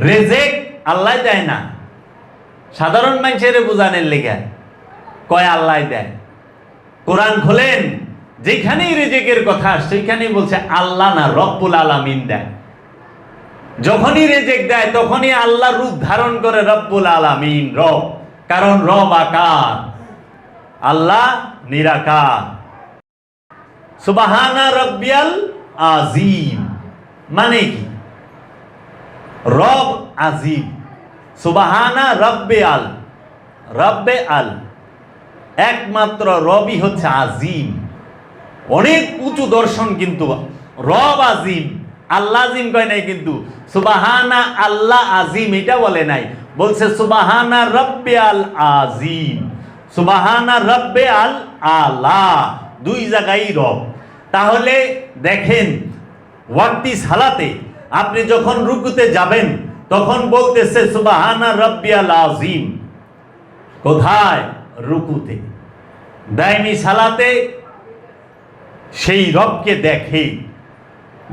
রেজেক আল্লাহ দেয় না। সাধারণ মানুষের বোঝানের লেগে কয় আল্লাহ দেয়। কোরআন খোলেন, যেখানেই রেজেকের কথা, সেইখানেই বলছে, আল্লাহ না রব্বুল আলামিন দেয়। যখনই রেজেক দেয়, তখনই আল্লাহ রূপ ধারণ করে, রব্বুল আলামিন, রব। কারণ রব আকার, আল্লাহ নিরাকার। সুবাহানা রব্বিয়াল আজিম মানে কি? রব আজিম। সুবাহানা রব্বে আল। রব্বে আল। একমাত্র রবই হচ্ছে আজিম। অনেক উঁচু দর্শন কিন্তু রব আজিম। আল্লাহ আজিম কয় নাই কিন্তু। সুবাহানা আল্লাহ আজিম, এটা বলে নাই। বলছে সুবাহানা রব্বে আল আজিম। সুবাহানা রব্বে আল আলা। দুই জায়গায় রব। তাহলে দেখেন, ওয়াক্তি সালাতে আপনি যখন রুকুতে যাবেন, তখন বলতেছে সুবাহানা রব্বি আল আজিম কোথায়? রুকুতে। দায়মি সালাতে সেই রবকে দেখে।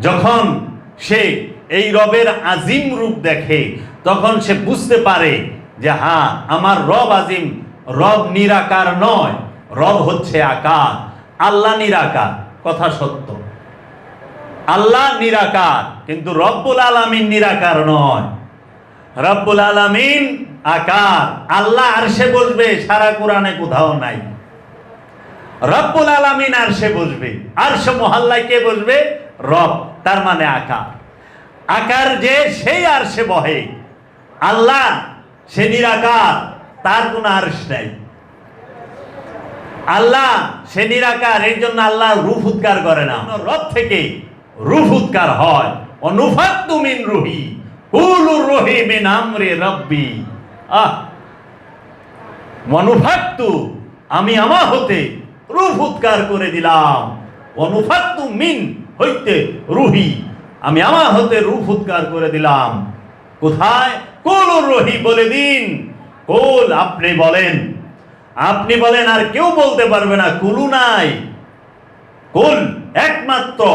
যখন সে এই রবের আজিম রূপ দেখে, তখন সে বুঝতে পারে যে হ্যাঁ আমার রব আজিম রব নিরাকার নয়, রব হচ্ছে আকার, আল্লাহ নিরাকার। কথা সত্য। আল্লাহ নিরাকার, কিন্তু রব্বুল আলামিন নিরাকার নয়। রব্বুল আলামিন আকার, আল্লাহ আরশে বসবে, সারা কোরআনে কোথাও নাই। রব্বুল আলামিন আরশে বসবে আরশে মহল্লায় কে বসবে? রব, তার মানে আকার। আকার যে, সেই আরশে বহে। আল্লাহ, সে নিরাকার, তার কোনো আরশ নাই। আল্লাহ, সে নিরাকার এর জন্য আল্লাহ রূপ উৎকার করে না। রব থেকে রূপ উৎকার হয়। অনুফাত্তু মিন রুহি কুলুর রহি মিন আমরে রব্বি। আহ! মনুফাত্তু আমি আমার হতে রূপ উৎকার করে দিলাম। অনুফাত্তু মিন হইতে রুহি, আমি আমার হতে রূপ উৎকার করে দিলাম। কোথায়? কুলুর রহি বলে দিন। কোল, আপনি বলেন। আপনি বলেন, আর কেউ বলতে পারবে না, কুলু নাই। কুল একমাত্র।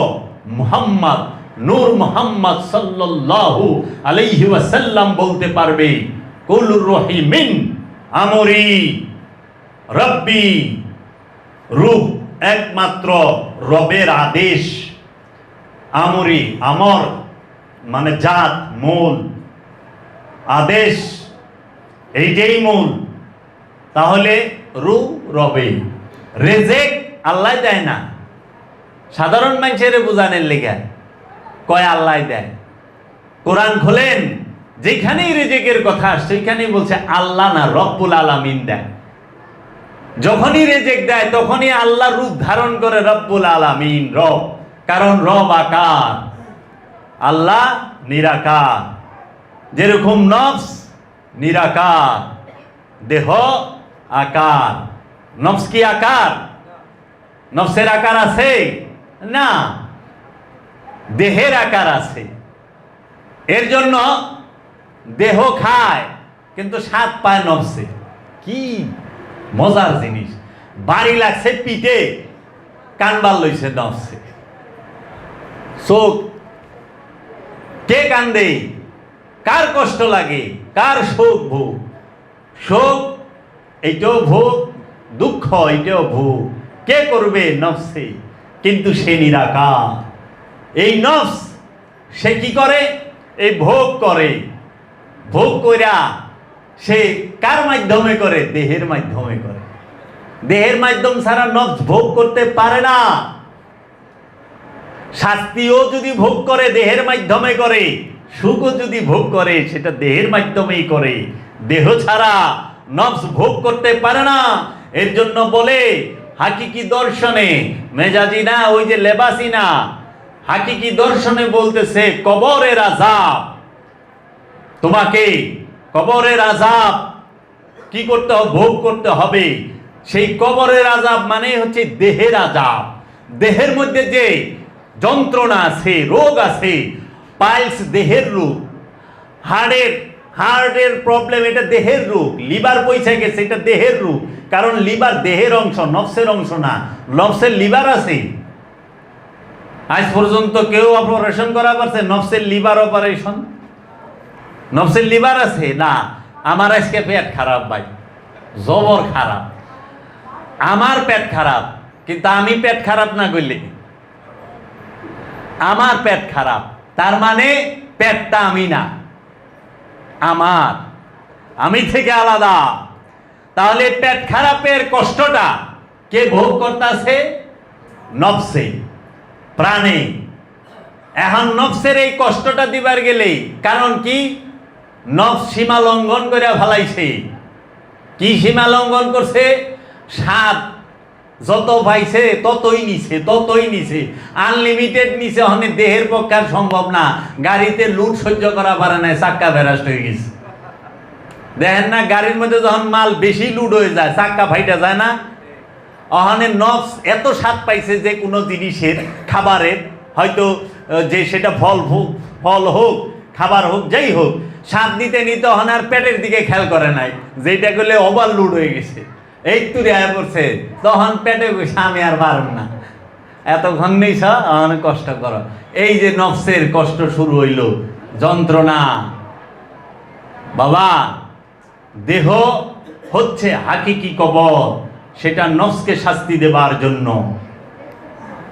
মুহাম্মদ, নূর মুহাম্মদ সাল্লাল্লাহু আলাইহি ওয়াসাল্লাম বলতে পারবে কুলুর রহিমিন, আমরি, রব্বি, রূপ একমাত্র রবের আদেশ। আমরি, আমর মানে জাত, মূল। আদেশ, এইটাই মূল। তাহলে রু রবে। রেজেক আল্লাহ দেয় না। সাধারণ মানুষের বোঝানের লেগে। কয় আল্লাহ দেয়। কোরআন খোলেন, যেখানেই রেজেকের কথা, সেইখানেই বলছে, আল্লাহ না রব্বুল আলামিন দেয়। যখনই রেজেক দেয়, তখনই আল্লাহ রূপ ধারণ করে, রব্বুল আলামিন, রব। কারণ রব আকার। আল্লাহ নিরাকার। যেরকম নফস, নিরাকার। দেহ আকার। নফস কি আকার? নফসের আকার আছে? না, দেহের আকার আছে। এর জন্য দেহ খায়, কিন্তু স্বাদ পায় নবসে কি মজার জিনিস। বাড়ি লাগছে পিঠে কানবার লইছে নফসে। চোখ, কে কান্দে কার কষ্ট লাগে? কার শোক ভোগ? শোক, এইটাও ভোগ, দুঃখ, এইটাও ভোগ। কে করবে নফসে? কিন্তু সে নিরাকার। এই নফস, সে কি করে? এই ভোগ করে। ভোগ কইরা সে কার মাধ্যমে করে? দেহের মাধ্যমে করে। দেহের মাধ্যম ছাড়া নফস ভোগ করতে পারে না। শাস্তিও যদি ভোগ করে, দেহের মাধ্যমে করে, সুখও যদি ভোগ করে, সেটা দেহের মাধ্যমেই করে। দেহ ছাড়া নফস ভোগ করতে পারে না। এর জন্য বলে হাকিকি দর্শনে, মেজাজি না, ওই যে লেবাসি না। হাকিকি দর্শনে বলতেছে, কবরের আজাব তোমাকে কবরের আজাব কি করতে হবে? ভোগ করতে হবে। সেই কবরের আজাব মানে হচ্ছে দেহের আজাব দেহের মধ্যে যে যন্ত্রণা আছে, রোগ আছে, পাইলস দেহের রোগ। হার্টের হার্টের প্রবলেম এটা দেহের রোগ। লিভার পয়সা গেছে, এটা দেহের রোগ। কারণ লিভার দেহের অংশ, নফসের অংশ না। নফসের লিভার আছে। আজ পর্যন্ত কেউ অপারেশন করা পারছে, নফসের লিভার অপারেশন নফসের লিভার আছে? না। আমার আজকে পেট খারাপ ভাই। জবর খারাপ। আমার পেট খারাপ, কিন্তু আমি পেট খারাপ না করলে? আমার পেট খারাপ। তার মানে পেটটা আমি না। আমার। আমি থেকে আলাদা। তাহলে পেট খারাপের কষ্টটা কে ভোগ করতেছে? নফসে, প্রাণে। এখন নফসের এই কষ্টটা দিবার গেলে কারণ কি? নফস সীমা লঙ্ঘন করে ফেলাইছে। কি সীমা লঙ্ঘন করছে? সাত যত পাইছে ততই নিছে ততই নিছে। আনলিমিটেড নিছে ওখানে দেহের পক্ষে সম্ভব না। গাড়িতে লুট সহ্য করা পারে না চাক্কা ভেরাস্ট হয়ে গেছে। দেখেন না, গাড়ির মধ্যে যখন মাল বেশি লুড হয়ে যায়, চাক্কা ফাইটা যায় না? ওখানে নফস এত স্বাদ পাইছে যে কোনো জিনিসের, খাবারের, হয়তো যে সেটা ফল হোক ফল হোক, খাবার হোক, যাই হোক, স্বাদ নিতে নিতে ওখানে আর পেটের দিকে খেয়াল করে নাই যেটা করলে ওভারলোড হয়ে গেছে। এই তো আয় পড়ছে, তখন পেটে আমি আর পারব না। এতক্ষণ নেই অনেক কষ্ট করো। এই যে নফসের কষ্ট শুরু হইল, যন্ত্রণা। বাবা দেহ হচ্ছে হাকিকি কবর, সেটা নফসকে শাস্তি দেবার জন্য।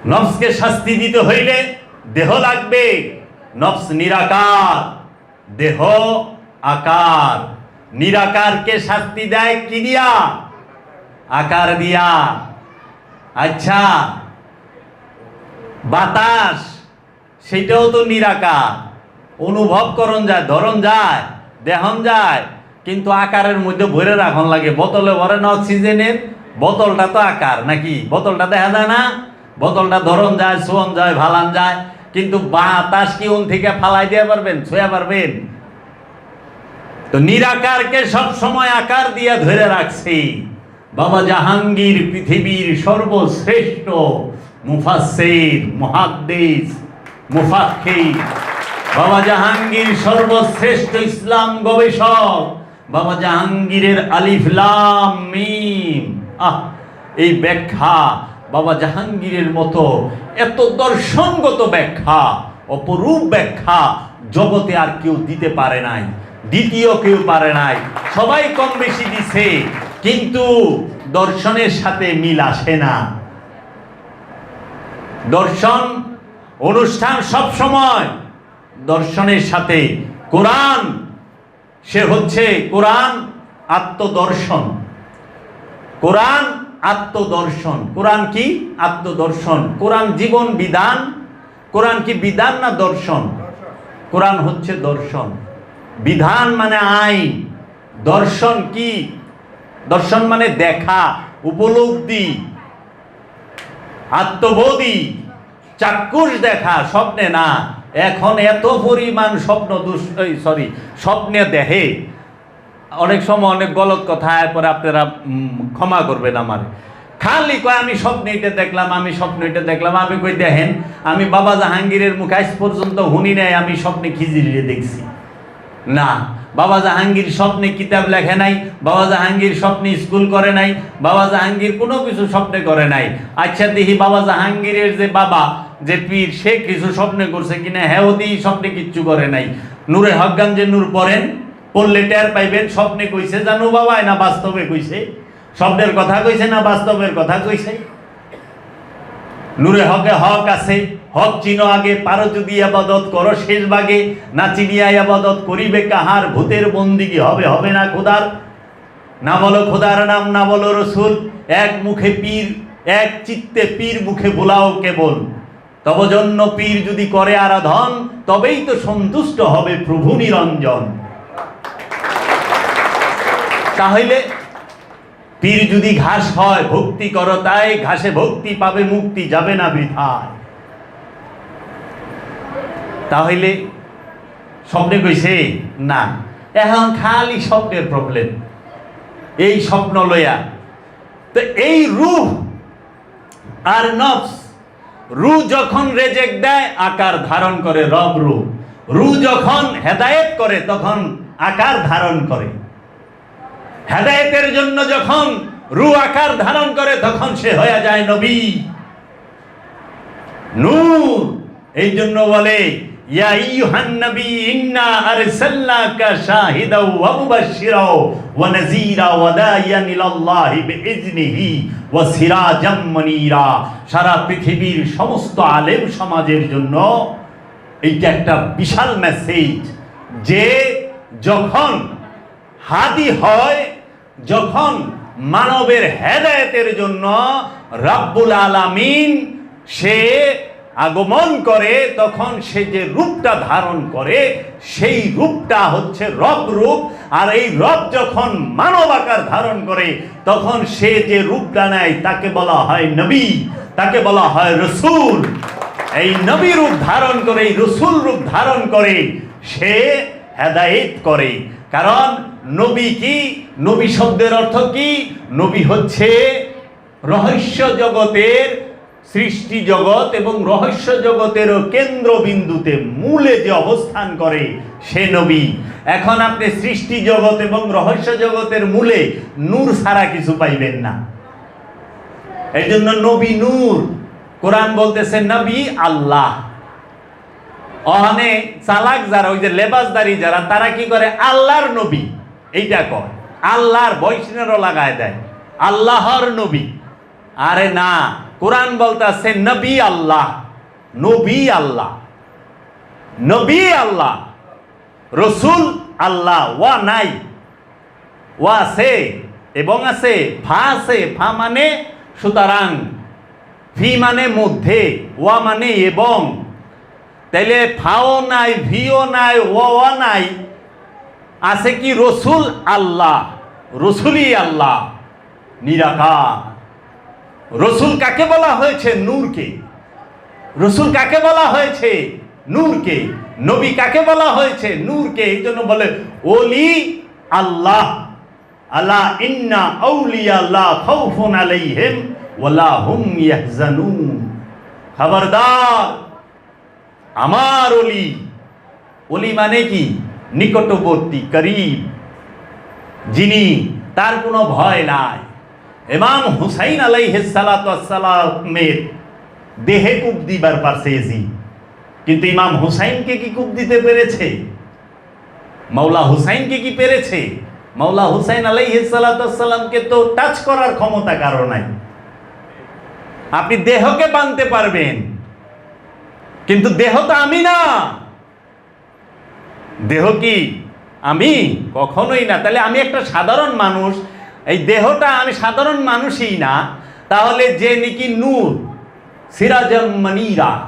নফসকে শাস্তি দিতে হইলে দেহ লাগবে, নফস নিরাকার, দেহ আকার। নিরাকারকে শাস্তি দেয়? কি দিয়া? আকার দিয়া। আচ্ছা বাতাস, সেটাও তো নিরাকার। অনুভব করন যায় ধরন যায়, দেহন যায়। কিন্তু আকারের মধ্যে ভরে রাখন লাগে। বোতলে ভরে না অক্সিজেনের বোতলটা তো আকার, নাকি? বোতলটা দেখা যায় না? বোতলটা ধরন যায় শোয়ন যায়, ভালান যায়। কিন্তু বাতাস কি ওন থেকে ফালাই দিয়ে পারবেন, ছুঁয়া পারবেন? তো নিরাকারকে সব সময় আকার দিয়ে ধরে রাখছি। বাবা জাহাঙ্গীর পৃথিবীর সর্বশ্রেষ্ঠ মুফাসসির, মুহাদ্দিস, মুফাক্কির। বাবা জাহাঙ্গীর সর্বশ্রেষ্ঠ ইসলাম গবেষক। বাবা জাহাঙ্গীরের আলিফ লাম মিম। আহ, এই ব্যাখ্যা বাবা জাহাঙ্গীরের মতো এত দর্শনগত ব্যাখ্যা, অপরূপ ব্যাখ্যা জগতে আর কেউ দিতে পারে নাই, দ্বিতীয় কেউ পারে নাই, সবাই কম বেশি দিছে, কিন্তু দর্শনের সাথে মিল আসে না। দর্শন, অনুষ্ঠান সব সময় দর্শনের সাথে, কোরআন সে হচ্ছে কোরআন আত্মদর্শন। কোরআন আত্মদর্শন। কোরআন কি? আত্মদর্শন। কোরআন জীবন বিধান। কোরআন কি বিধান না দর্শন? কোরআন হচ্ছে দর্শন। বিধান মানে আইন। দর্শন কি? দর্শন মানে দেখা, উপলব্ধি, আত্মবোধী, চাক্ষুষ দেখা, স্বপ্নে না। এখন এত পরিমাণ স্বপ্ন দুষ সরি স্বপ্নে দেহে অনেক সময় অনেক গলত কথা, এরপরে আপনারা ক্ষমা করবেন আমার। খালি কয়, আমি স্বপ্ন এটা দেখলাম, আমি স্বপ্ন এটা দেখলাম, আমি কই, দেখেন, আমি বাবা জাহাঙ্গীরের মুখে আজ পর্যন্ত হুনি নাই, আমি স্বপ্নে খিজিরিয়ে দেখছি। না বাবা জাহাঙ্গীর স্বপ্নে কিতাব লেখে নাই, বাবা জাহাঙ্গীর স্বপ্নে স্কুল করে নাই, বাবা জাহাঙ্গীর কোনো কিছু স্বপ্নে করে নাই। আচ্ছা দেখি বাবা জাহাঙ্গীরের যে বাবা, যে পীর, সে কিছু স্বপ্নে করছে কিনা? হ্যাঁ দিই স্বপ্নে কিচ্ছু করে নাই। নূরে হকগান যে নূর পড়েন, পড়লে টের পাইবেন, স্বপ্নে কইছে, জানো বাবা না বাস্তবে কইছে। স্বপ্নের কথা কইছে, না বাস্তবের কথা কইছে? নূরে হকে হক আছে, হক চিনো আগে, পারো যদি আবাদত করো শেষ ভাগে না চিনিয়া আবাদত করিবে কাহার, ভূতের বন্দিগি হবে হবে না খোদার? না বলো খোদার নাম, না বলো রসুল, এক মুখে পীর, এক চিত্তে পীর মুখে বোলাও কেবল। তব জন্য পীর যদি করে আরাধন, তবেই তো সন্তুষ্ট হবে প্রভু নিরঞ্জন। তাহলে পীর যদি ঘাস হয়, ভক্তি করো, তাই ঘাসে ভক্তি পাবে, মুক্তি যাবে না বৃথায়। তাহলে স্বপ্নে কইছে, না, এখন খালি স্বপ্নের প্রবলেম এই স্বপ্ন লইয়া। তো এই রূহ আর নফস রু যখন রেজেক্ট দেয়, আকার ধারণ করে রব রু রু যখন হেদায়েত করে, তখন আকার ধারণ করে। হেদায়েতের জন্য যখন রু আকার ধারণ করে, তখন সে হয়ে যায় নবী। নূর, এই জন্য বলে, ইয়া আইয়ুহান নবী, ইন্না আরসালনাকা শাহিদাও ওয়া মুবাশশিরাও ওয়া নাযীরা ওয়া দাইয়ান ইলাল্লাহি বিইজনিহি ওয়া সিরাজাম মুনীরা। সারা পৃথিবীর সমস্ত আলেম সমাজের জন্য এইটা একটা বিশাল মেসেজ যে যখন হাদি হয় যখন মানবের হেদায়েতের জন্য রাব্বুল আলামিন সে আগমন করে, তখন সে যে রূপটা ধারণ করে, সেই রূপটা হচ্ছে রব রূপ। আর এই রব যখন মানব আকার ধারণ করে, তখন সে যে রূপটা নেয়, তাকে বলা হয় নবী, তাকে বলা হয় রসুল। এই নবী রূপ ধারণ করে, এই রসুল রূপ ধারণ করে সে হেদায়েত করে। কারণ নবী কি? নবী শব্দের অর্থ কি? নবী হচ্ছে রহস্য জগতের সৃষ্টি জগৎ এবং রহস্য জগতেরও কেন্দ্রবিন্দুতে মূলে যে অবস্থান করে, সে নবী। এখন আপনি সৃষ্টি জগৎ এবং রহস্য জগতের মূলে নূর ছাড়া কিছু পাইবেন না। এই জন্য নবী নূর। কোরআন বলতেছে নবী আল্লাহ। অহনে চালাক যারা, ওই যে লেবাসদারি যারা, তারা কি করে? আল্লাহর নবী। এইটা কয়, আল্লাহর বৈষ্ণেরও লাগায় দেয়। আল্লাহর নবী। আরে না, কোরআন বলতেছে নবী আল্লাহ নবী আল্লাহ নবী আল্লাহ, রসুল আল্লাহ, ওয়া নাই, ওয়া আছে, এবং আছে ফা আছে ফা মানে সুতরাং ফি মানে মধ্যে, ওয়া মানে এবং। তাইলে ফাও নাই, ভিও নাই ওয়া নাই আছে কি রসুল আল্লাহ? রসুলই আল্লাহ। নিরাকার। রসুল কাকে বলা হয়েছে? নূরকে। রসুল কাকে বলা হয়েছে? নূরকে। নবী কাকে বলা হয়েছে? নূরকে। এই জন্য বলে, ওলি আল্লাহ। আল্লাহ ইন্না আউলিয়া আল্লাহ খাউফুন আলাইহিম ওয়ালা হুম ইয়াহজানুন। খবরদার, আমার অলি অলি মানে কি? নিকটবর্তী করিব যিনি তার কোনো ভয় নাই। ইমাম হুসাইন আলাইহিসালামের দেহে কূপ দিবার পারছে এজি কিন্তু ইমাম হুসাইনকে কি কূপ দিতে পেরেছে? মাওলা হুসাইনকে কি পেরেছে? মাওলা হুসাইন আলাইহিসালামকে তো টাচ করার ক্ষমতা কারও নাই। আপনি দেহকে বানতে পারবেন, কিন্তু দেহ তো আমি না। দেহ কি? আমি? কখনোই না। তাহলে আমি একটা সাধারণ মানুষ। এই দেহটা আমি সাধারণ মানুষই না। তাহলে যে নাকি নূর সিরাজম মনিরা।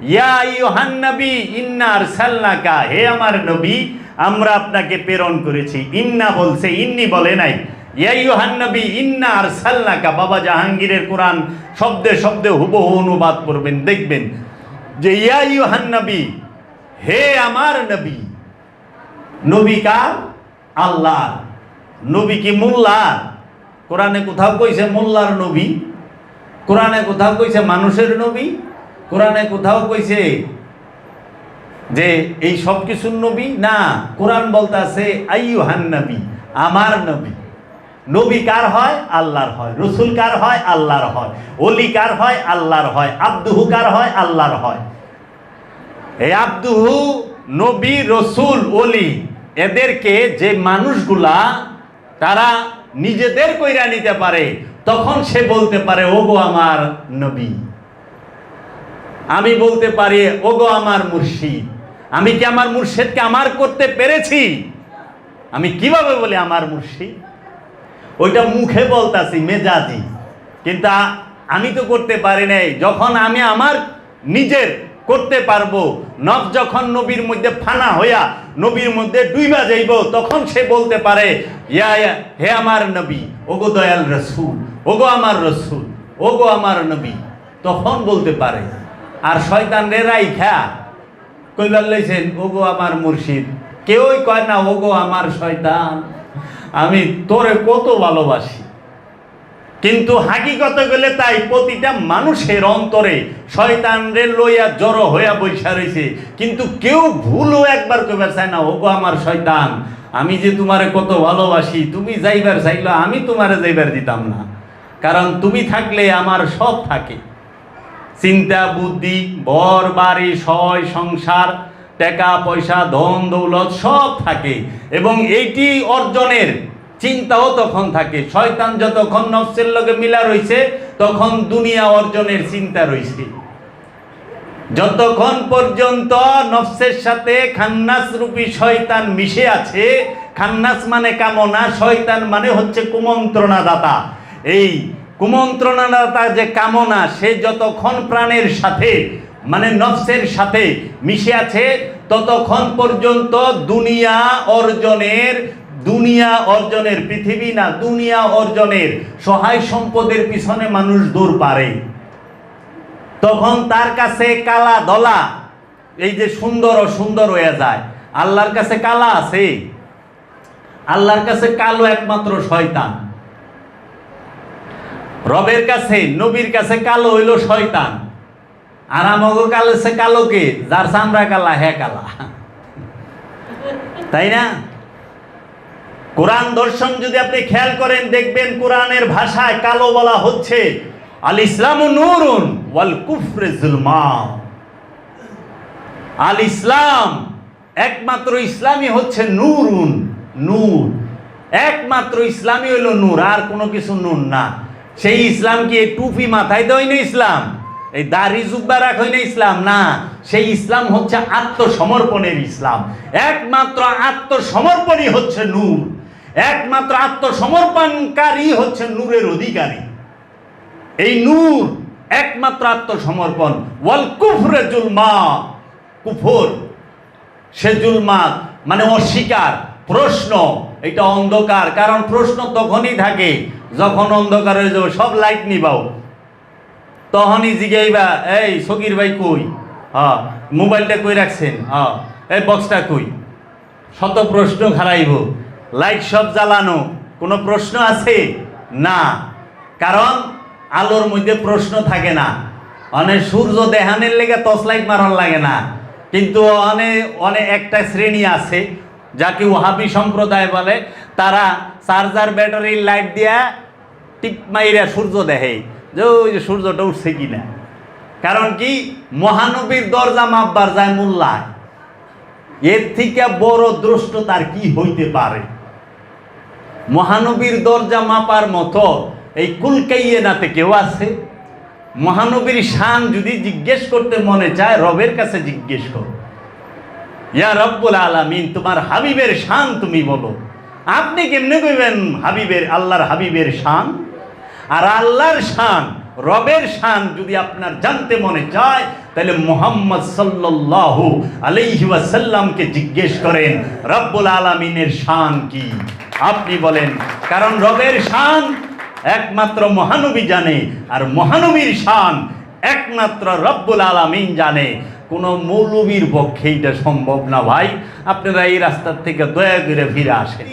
ইয়া ইউহান নবী, ইন্না আরসালনাকা। হে আমার নবী, আমরা আপনাকে প্রেরণ করেছি। ইন্না বলছে, ইন্নি বলে নাই। ইয়া ইউহান নবী, ইন্না আরসালনাকা। বাবা জাহাঙ্গীরের কোরআন শব্দে শব্দে হুবহু অনুবাদ করবেন, দেখবেন। যে ইয়া ইউহান নবী, হে আমার নবী। নবী কার? আল্লাহ নবী কি মোল্লার? কোরআনে কোথাও কইছে মোল্লার নবী। কোরআনে কোথাও কইছে মানুষের নবী। কোরআনে কোথাও কইছে যে এই সব কিছুর নবী? না, কোরআন বলতে আছে, আইয়ুহান নবী, আমার নবী। নবী কার হয়? আল্লাহর হয়। রসুল কার হয়? আল্লাহর হয়। অলি কার হয়? আল্লাহর হয়। আব্দুহু কার হয়? আল্লাহর হয়। এই আব্দুহু নবী, রসুল অলি এদেরকে যে মানুষগুলা তারা নিজেদের কইরা নিতে পারে, তখন সে বলতে পারে, ওগো আমার নবী। আমি বলতে পারি, ওগো আমার মুর্শিদ। আমি কি আমার মুর্শিদকে আমার করতে পেরেছি? আমি কীভাবে বলি আমার মুর্শিদ? ওইটা মুখে বলতাছি, মেজাজি। কিন্তু আমি তো করতে পারি নাই। যখন আমি আমার নিজের করতে পারব। নব যখন নবীর মধ্যে ফানা হইয়া নবীর মধ্যে ডুইবা যাইব, তখন সে বলতে পারে, ইয়া হে আমার নবী, ওগো দয়াল রসুল, ওগো আমার রসুল, ওগো আমার নবী। তখন বলতে পারে, আর শয়তান রে রাইখা, কইবার লইছেন, ওগো আমার মুর্শিদ। কেউই কয় না, ওগো আমার শয়তান। আমি তোরে কত ভালোবাসি। কিন্তু হাকিকত গেলে তাই প্রতিটা মানুষের অন্তরে শয়তানরে লইয়া জড়ো হইয়া বৈশা রয়েছে কিন্তু কেউ ভুলও একবার কইবার চায় না, ওগো আমার শয়তান, আমি যে তোমারে কত ভালোবাসি, তুমি যাইবার চাইলো, আমি তোমারে যাইবার দিতাম না। কারণ তুমি থাকলে আমার সব থাকে। চিন্তা, বুদ্ধি বর বাড়ি, সয়, সংসার, টাকা, পয়সা, ধন, দৌলত সব থাকে। এবং এইটি অর্জনের চিন্তাও তখন থাকে। শয়তান যতক্ষণ নফসের লগে মিলা রইছে, তখন দুনিয়া অর্জনের চিন্তা রইছে। যতক্ষণ পর্যন্ত নফসের সাথে খান্নাস রূপী শয়তান মিশে আছে, খান্নাস মানে কামনা, শয়তান মানে হচ্ছে কুমন্ত্রণাদাতা। এই কুমন্ত্রণা কুমন্ত্রণাদাতা যে কামনা, সে যতক্ষণ প্রাণের সাথে মানে নফসের সাথে মিশে আছে, ততক্ষণ পর্যন্ত দুনিয়া অর্জনের দুনিয়া অর্জনের পৃথিবী না, দুনিয়া অর্জনের সহায় সম্পদের পিছনে মানুষ দৌড় পারে। তখন তার কাছে কালা দলা, এই যে সুন্দর সুন্দর হয়ে যায়। আল্লাহর কাছে কালা আছে, আল্লাহর কাছে কালো একমাত্র শয়তান। রবের কাছে, নবীর কাছে কালো হইল শয়তান। আর আমাকে কালেছে কালোকে যার চামড়া কালা হ্যাঁ কালা। তাই না? কোরআন দর্শন যদি আপনি খেয়াল করেন, দেখবেন কোরআনের ভাষায় কালো বলা হচ্ছে, আল ইসলাম নূরুন ওয়াল কুফরে জুলমা। আল ইসলাম একমাত্র ইসলামই হচ্ছে নূরুন, নূর। একমাত্র ইসলামই হইল নূর, আর কোনো কিছু নূর না। সেই ইসলাম কি টুপি মাথায় দেয় না ইসলাম? এই দাড়ি জুব্বা রাখই না ইসলাম? না, সেই ইসলাম হচ্ছে আত্মসমর্পণের ইসলাম। একমাত্র আত্মসমর্পণই হচ্ছে নূর। একমাত্র আত্মসমর্পণকারী হচ্ছে নূরের অধিকারী। এই নূর একমাত্র আত্মসমর্পণ। ওয়াল কুফরে জুলমা, কুফর। সে জুলমাত মানে অস্বীকার, প্রশ্ন, এটা অন্ধকার। কারণ প্রশ্ন তখনই থাকে, যখন অন্ধকার হয়ে যাবে, সব লাইট নিবাও। তখনই জিগাইবা এই, সকির ভাই কই? হ্যাঁ মোবাইলটা কই রাখছেন? হ্যাঁ এই বক্সটা কই? শত প্রশ্ন খারাইব লাইট সব জ্বালানো, কোনো প্রশ্ন আছে? না। কারণ আলোর মধ্যে প্রশ্ন থাকে না। অনেক সূর্য দেহানের লেগে টর্চ লাইট মারার লাগে না। কিন্তু অনেক অনেক একটা শ্রেণি আছে, যাকে ওহাবি সম্প্রদায় বলে। তারা চার্জার ব্যাটারির লাইট দিয়া টিপ মাইরা সূর্য দেখে যে ওই যে সূর্যটা উঠছে কি না কারণ কি? মহানবীর দরজা মাপবার যায় মোল্লায়। এর থেকে বড় দ্রষ্ট তার কি হইতে পারে? মহানবীর দরজা মাপার মতো এই কুলকাইয়ে নাতে কেউ আছে? মহানবীর শান যদি জিজ্ঞেস করতে মনে চায়, রবের কাছে জিজ্ঞেস করো। ইয়া রব্বুল আলামিন, তোমার হাবিবের শান তুমি বলো। আপনি কেমনে কইবেন হাবিবের, আল্লাহর হাবিবের শান? আর আল্লাহর শান, রবের শান যদি আপনার জানতে মনে চায়, তাহলে মোহাম্মদ সাল্লাল্লাহু আলাইহি ওয়াসাল্লামকে জিজ্ঞেস করেন, রব্বুল আলামিনের শান কি? আপনি বলেন, কারণ রবের শান একমাত্র মহানবী জানে, আর মহানবীর শান একমাত্র রব্বুল আলামিন জানে। কোনো মৌলবীর পক্ষে এটা সম্ভব না ভাই। আপনারা এই রাস্তার থেকে দয়া করে ফিরে আসেন।